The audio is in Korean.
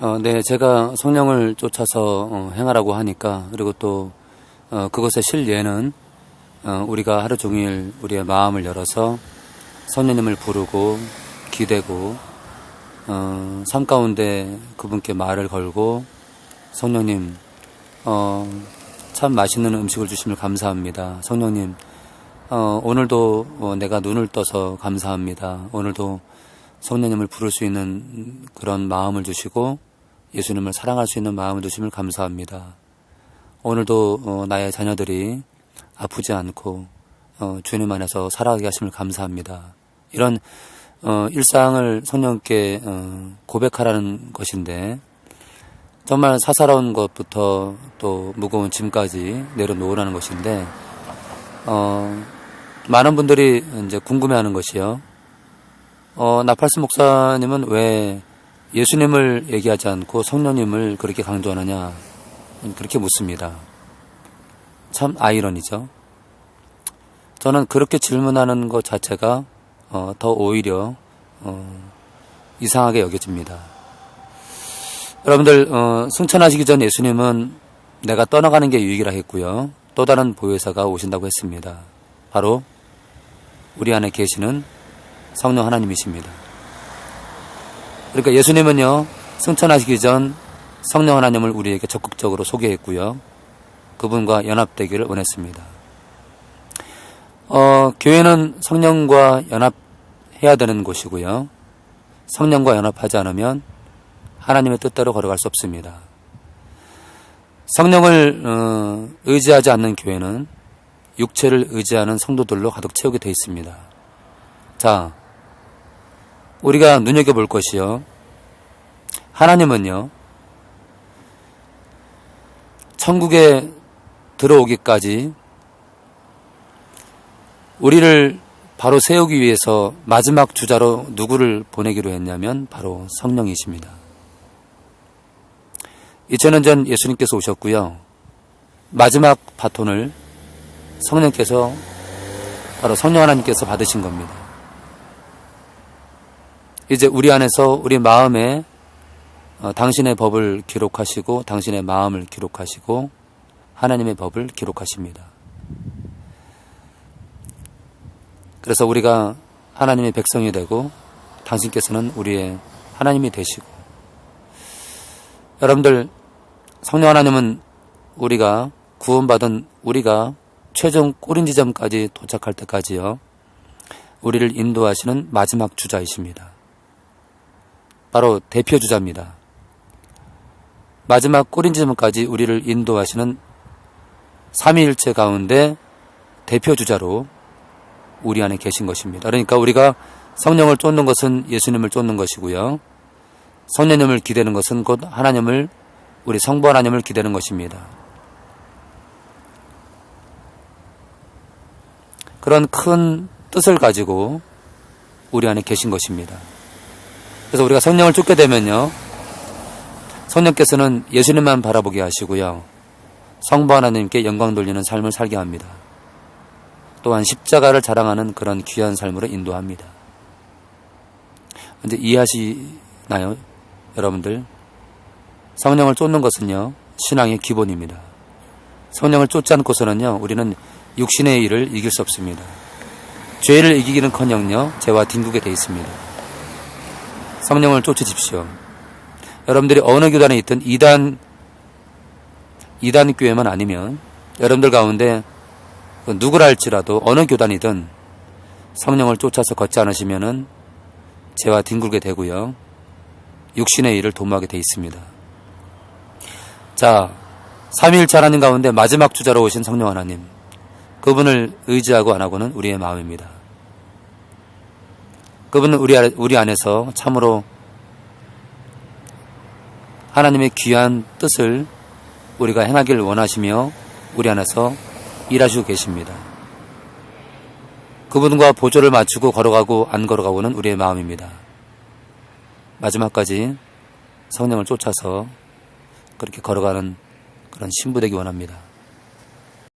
어, 네, 제가 성령을 쫓아서 어, 행하라고 하니까 그리고 또 어, 그것의 실예는 어, 우리가 하루 종일 우리의 마음을 열어서 성령님을 부르고 기대고 어, 삶 가운데 그분께 말을 걸고 성령님 어, 참 맛있는 음식을 주심을 감사합니다. 성령님 어, 오늘도 어, 내가 눈을 떠서 감사합니다. 오늘도 성령님을 부를 수 있는 그런 마음을 주시고 예수님을 사랑할 수 있는 마음을 주심을 감사합니다. 오늘도 어, 나의 자녀들이 아프지 않고 어, 주님 안에서 살아가게 하심을 감사합니다. 이런 어, 일상을 성령께 어, 고백하라는 것인데 정말 사사로운 것부터 또 무거운 짐까지 내려놓으라는 것인데 어, 많은 분들이 이제 궁금해하는 것이요. 어, 나팔스 목사님은 왜 예수님을 얘기하지 않고 성령님을 그렇게 강조하느냐 그렇게 묻습니다. 참 아이러니죠. 저는 그렇게 질문하는 것 자체가 어, 더 오히려 어, 이상하게 여겨집니다. 여러분들 어, 승천하시기 전 예수님은 내가 떠나가는 게 유익이라 했고요. 또 다른 보혜사가 오신다고 했습니다. 바로 우리 안에 계시는 성령 하나님이십니다. 그러니까 예수님은요, 승천하시기 전 성령 하나님을 우리에게 적극적으로 소개했고요. 그분과 연합되기를 원했습니다. 어, 교회는 성령과 연합해야 되는 곳이고요. 성령과 연합하지 않으면 하나님의 뜻대로 걸어갈 수 없습니다. 성령을 어, 의지하지 않는 교회는 육체를 의지하는 성도들로 가득 채우게 되어 있습니다. 자, 우리가 눈여겨볼 것이요. 하나님은요, 천국에 들어오기까지 우리를 바로 세우기 위해서 마지막 주자로 누구를 보내기로 했냐면 바로 성령이십니다. 2000년 전 예수님께서 오셨고요. 마지막 바톤을 성령께서 바로 성령 하나님께서 받으신 겁니다. 이제 우리 안에서 우리 마음에 어, 당신의 법을 기록하시고 당신의 마음을 기록하시고 하나님의 법을 기록하십니다. 그래서 우리가 하나님의 백성이 되고 당신께서는 우리의 하나님이 되시고 여러분들 성령 하나님은 우리가 구원받은 우리가 최종 꼬린 지점까지 도착할 때까지요. 우리를 인도하시는 마지막 주자이십니다. 바로 대표 주자입니다. 마지막 꼬린 지점까지 우리를 인도하시는 삼위일체 가운데 대표 주자로 우리 안에 계신 것입니다. 그러니까 우리가 성령을 쫓는 것은 예수님을 쫓는 것이고요. 성령님을 기대는 것은 곧 하나님을 우리 성부 하나님을 기대는 것입니다. 그런 큰 뜻을 가지고 우리 안에 계신 것입니다. 그래서 우리가 성령을 쫓게 되면요. 성령께서는 예수님만 바라보게 하시고요. 성부 하나님께 영광 돌리는 삶을 살게 합니다. 또한 십자가를 자랑하는 그런 귀한 삶으로 인도합니다. 근데 이해하시나요? 여러분들? 성령을 쫓는 것은요, 신앙의 기본입니다. 성령을 쫓지 않고서는요, 우리는 육신의 일을 이길 수 없습니다. 죄를 이기기는 커녕요, 죄와 뒹구게 돼 있습니다. 성령을 쫓으십시오. 여러분들이 어느 교단에 있든 이단, 이단 교회만 아니면 여러분들 가운데 누구라 할지라도 어느 교단이든 성령을 쫓아서 걷지 않으시면은 죄와 뒹굴게 되고요. 육신의 일을 도모하게 돼 있습니다. 자, 삼위일체 하나님 가운데 마지막 주자로 오신 성령 하나님. 그분을 의지하고 안 하고는 우리의 마음입니다. 그분은 우리, 우리 안에서 참으로 하나님의 귀한 뜻을 우리가 행하기를 원하시며 우리 안에서 일하시고 계십니다. 그분과 보조를 맞추고 걸어가고 안 걸어가고는 우리의 마음입니다. 마지막까지 성령을 쫓아서 그렇게 걸어가는 그런 신부 되기 원합니다.